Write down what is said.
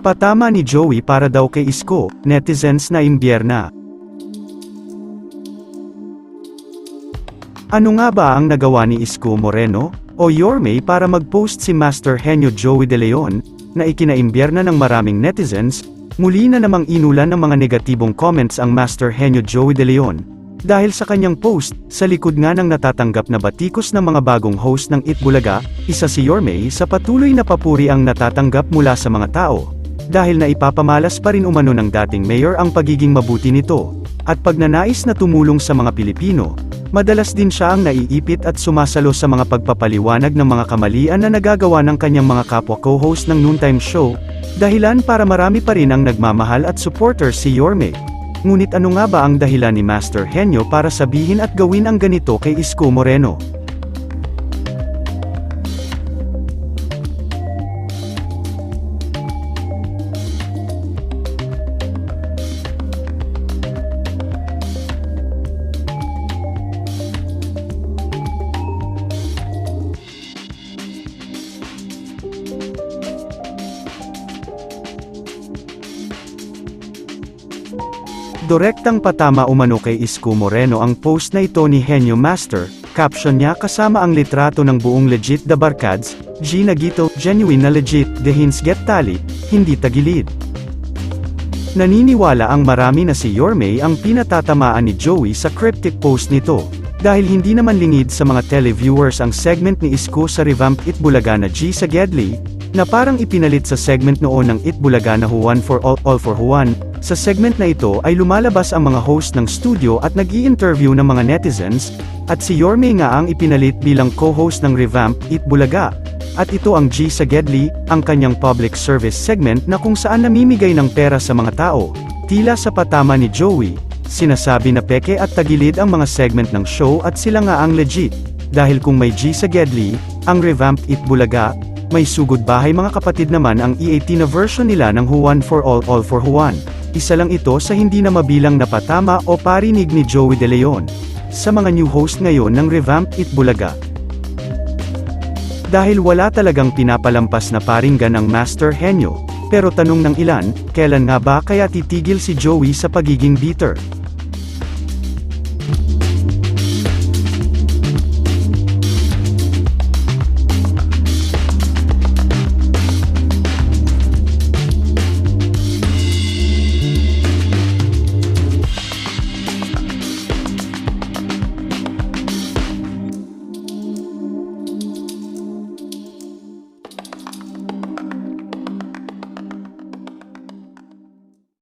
Patama ni Joey para daw kay Isko, netizens na imbierna. Ano nga ba ang nagawa ni Isko Moreno, o Yorme para mag-post si Master Henyo Joey De Leon, na ikinaimbierna ng maraming netizens, muli na namang inulan ng mga negatibong comments ang Master Henyo Joey De Leon. Dahil sa kanyang post, sa likod nga ng natatanggap na batikos ng mga bagong host ng Itbulaga, isa si Yorme sa patuloy na papuri ang natatanggap mula sa mga tao. Dahil na ipapamalas pa rin umano ng dating mayor ang pagiging mabuti nito, at pagnanais na tumulong sa mga Pilipino, madalas din siya ang naiipit at sumasalo sa mga pagpapaliwanag ng mga kamalian na nagagawa ng kanyang mga kapwa co-host ng noontime show, dahilan para marami pa rin ang nagmamahal at supporter si Yorme. Ngunit ano nga ba ang dahilan ni Master Henyo para sabihin at gawin ang ganito kay Isko Moreno? Direktang patama umano kay Isko Moreno ang post na ito ni Henyo Master, caption niya kasama ang litrato ng buong legit the Barkads, G Nagito, genuine na legit, the hints get tali, hindi tagilid. Naniniwala ang marami na si Yorme ang pinatatamaan ni Joey sa cryptic post nito, dahil hindi naman lingid sa mga televiewers ang segment ni Isko sa revamp Itbulaga na G sa Gedli, na parang ipinalit sa segment noon ng Itbulaga na Juan for All, All for Juan, sa segment na ito ay lumalabas ang mga host ng studio at nag interview ng mga netizens, at si Yorme nga ang ipinalit bilang co-host ng revamp It Bulaga. At ito ang G sa Gedli, ang kanyang public service segment na kung saan namimigay ng pera sa mga tao, tila sa patama ni Joey, sinasabi na peke at tagilid ang mga segment ng show at sila nga ang legit. Dahil kung may G sa Gedli, ang revamp It Bulaga, may sugod bahay mga kapatid naman ang E18 na version nila ng Juan for All All for Juan. Isa lang ito sa hindi na mabilang na patama o parinig ni Joey De Leon. Sa mga new host ngayon ng Revamp It Bulaga. Dahil wala talagang pinapalampas na paringgan ang Master Henyo, pero tanong ng ilan, kailan nga ba kaya titigil si Joey sa pagiging bitter?